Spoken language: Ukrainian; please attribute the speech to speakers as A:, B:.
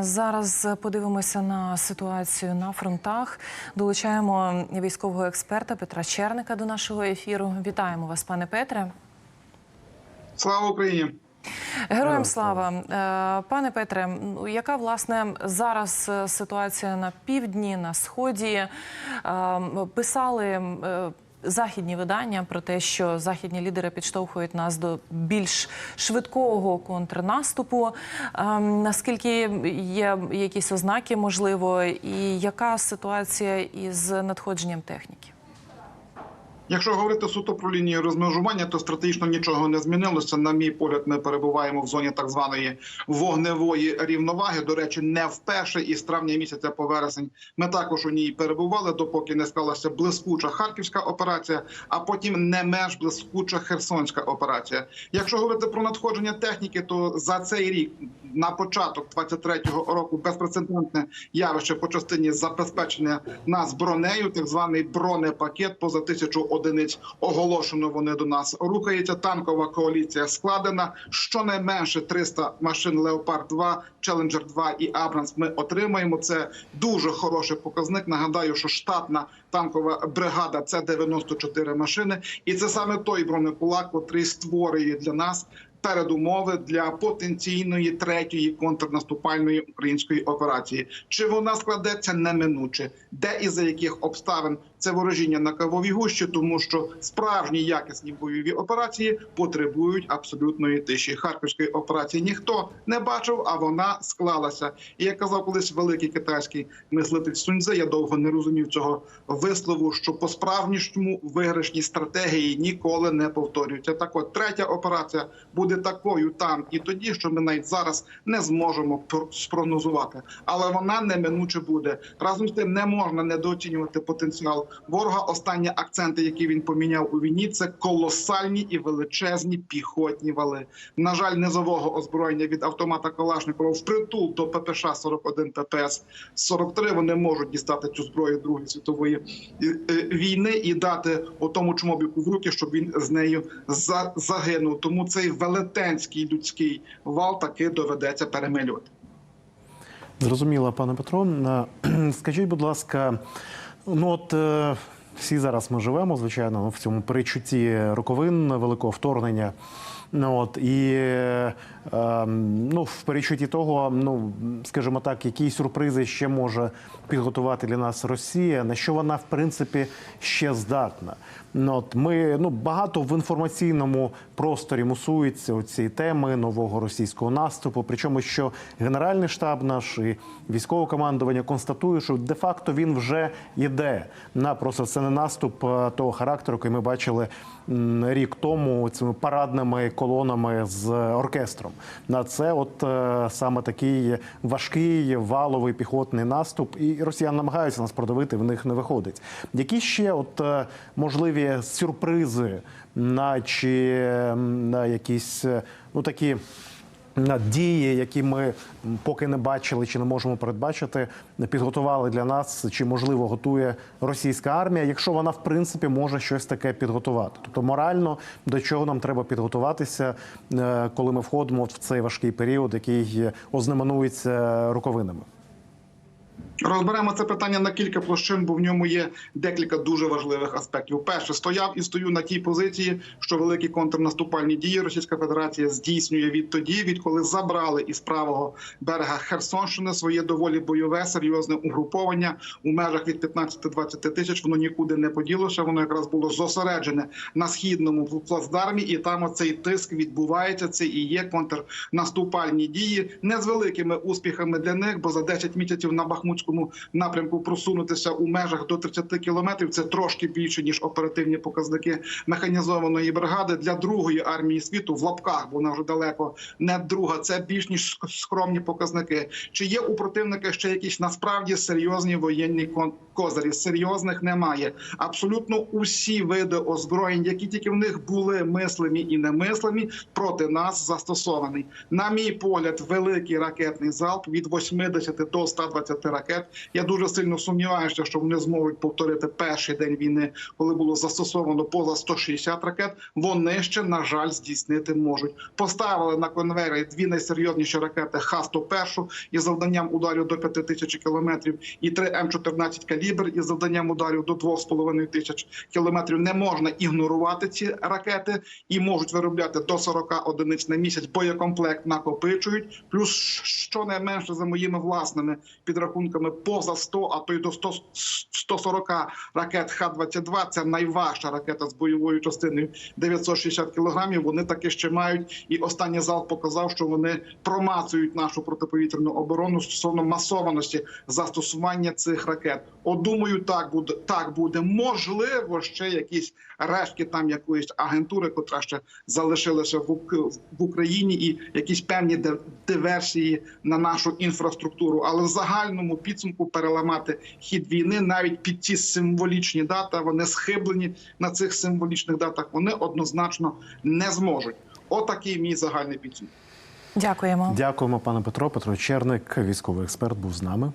A: Зараз подивимося на ситуацію на фронтах. Долучаємо військового експерта Петра Черника до нашого ефіру. Вітаємо вас, пане Петре.
B: Слава Україні!
A: Героям слава, Е, пане Петре. ну, Яка власне зараз е, ситуація на півдні, на сході? Е, Писали західні видання про те, що західні лідери підштовхують нас до більш швидкого контрнаступу. Ем, Наскільки є якісь ознаки, можливо, і яка ситуація із надходженням техніки?
B: Якщо говорити суто про лінію розмежування, то стратегічно нічого не змінилося. На мій погляд, ми перебуваємо в зоні так званої вогневої рівноваги. До речі, не вперше із травня місяця по вересень ми також у ній перебували, допоки не склалася блискуча харківська операція, а потім не менш блискуча херсонська операція. Якщо говорити про надходження техніки, то за цей рік на початок 23-го року безпрецедентне явище по частині забезпечення нас бронею, так званий бронепакет поза тисячу одиниць оголошено. Вони до нас рухаються. Танкова коаліція складена. Щонайменше 300 машин Леопард 2 Челенджер 2 і Абрамс. Ми отримаємо. Це дуже хороший показник. Нагадаю, що штатна танкова бригада це 94 машини, і це саме той бронекулак, котрий створює для нас передумови для потенційної третьої контрнаступальної української операції. Чи вона складеться неминуче? Де і за яких обставин це ворожіння на кавовій гущі, тому що справжні якісні бойові операції потребують абсолютної тиші. Харківської операції ніхто не бачив, а вона склалася. І як казав колись великий китайський мислитель Суньзе, я довго не розумів цього вислову, що по справжньому виграшні стратегії ніколи не повторюються. Так, от третя операція буде такою там і тоді, що ми навіть зараз не зможемо пр- спрогнозувати, але вона неминуче буде. Разом з тим не можна недооцінювати потенціал ворога. Останні акценти, які він поміняв у війні, це колосальні і величезні піхотні вали. На жаль, низового озброєння від автомата Калашникова впритул до ППШ 41 ППС 43 Вони можуть дістати цю зброю Другої світової е, е, війни і дати отому чмобіку в руки, щоб він з нею за- загинув. Тому цей велетенський людський вал таки доведеться перемилювати.
C: Зрозуміло, пане Петро. Е, Скажіть, будь ласка, ну от е, всі зараз ми живемо, звичайно, ну, в цьому перечутті роковин великого вторгнення. Ну от і е, ну, в перечутті того, ну скажімо так, які сюрпризи ще може підготувати для нас Росія, на що вона в принципі ще здатна. Ну, от ми ну багато в інформаційному просторі мусується цієї теми нового російського наступу. Причому що Генеральний штаб наш і військове командування констатує, що де-факто він вже йде. На просто це не наступ е, того характеру, який ми бачили рік тому цими парадними колонами з оркестром. На це, от е, саме такий важкий валовий піхотний наступ, і росіяни намагаються нас продавити, в них не виходить. Які ще от е, можливі сюрпризи, на чи на якісь ну такі. На дії, які ми поки не бачили чи не можемо передбачити, підготували для нас, чи можливо готує російська армія, якщо вона в принципі може щось таке підготувати. Тобто морально до чого нам треба підготуватися, е, коли ми входимо в цей важкий період, який ознаменується роковинами.
B: Розберемо це питання на кілька площин, бо в ньому є декілька дуже важливих аспектів. Перше, стояв і стою на тій позиції, що великі контрнаступальні дії Російська Федерація здійснює відтоді, відколи забрали із правого берега Херсонщини своє доволі бойове серйозне угруповання у межах від 15-20 тисяч. Воно нікуди не поділося. Воно якраз було зосереджене на східному плацдармі, і там оцей тиск відбувається. Це і є контрнаступальні дії, не з великими успіхами для них, бо за 10 місяців на Бахмутському напрямку просунутися у межах до 30 кілометрів. Це трошки більше ніж оперативні показники механізованої бригади для другої армії світу в лапках. бо Вона вже далеко не друга. Це більш ніж скромні показники. Чи є у противника ще якісь насправді серйозні воєнні козирі? Серйозних немає. Абсолютно усі види озброєнь, які тільки в них були мислимі і немислимі, проти нас застосований. На мій погляд, великий ракетний залп від 80 до 120 ракет. Ракет. Я дуже сильно сумніваюся, що вони зможуть повторити перший день війни, коли було застосовано поза 160 ракет. Вони ще на жаль здійснити можуть. Поставили на конвейері дві найсерйозніші ракети Х-101 із завданням ударів до 5 тисяч кілометрів, і три М14 калібр із завданням ударів до 2,5 тисяч кілометрів. Не можна ігнорувати ці ракети і можуть виробляти до 40 одиниць на місяць. Боєкомплект накопичують. Плюс щонайменше за моїми власними підрахунками поза 100, а то й до 100, 140 ракет Х-22. Це найважча ракета з бойовою частиною 960 кілограмів. Вони таки ще мають. І останній зал показав, що вони промацують нашу протиповітряну оборону стосовно масованості застосування цих ракет. От думаю, так буде так буде. Можливо, ще якісь рештки там якоїсь агентури, котра ще залишилася в, Україні, і якісь певні див- диверсії на нашу інфраструктуру. Але в загальному підсумку переламати хід війни навіть під ті символічні дати, вони схиблені на цих символічних датах. Вони однозначно не зможуть. Отакий мій загальний підсумок.
A: Дякуємо.
C: Дякуємо, пане Петро. Петро Черник, військовий експерт, був з нами.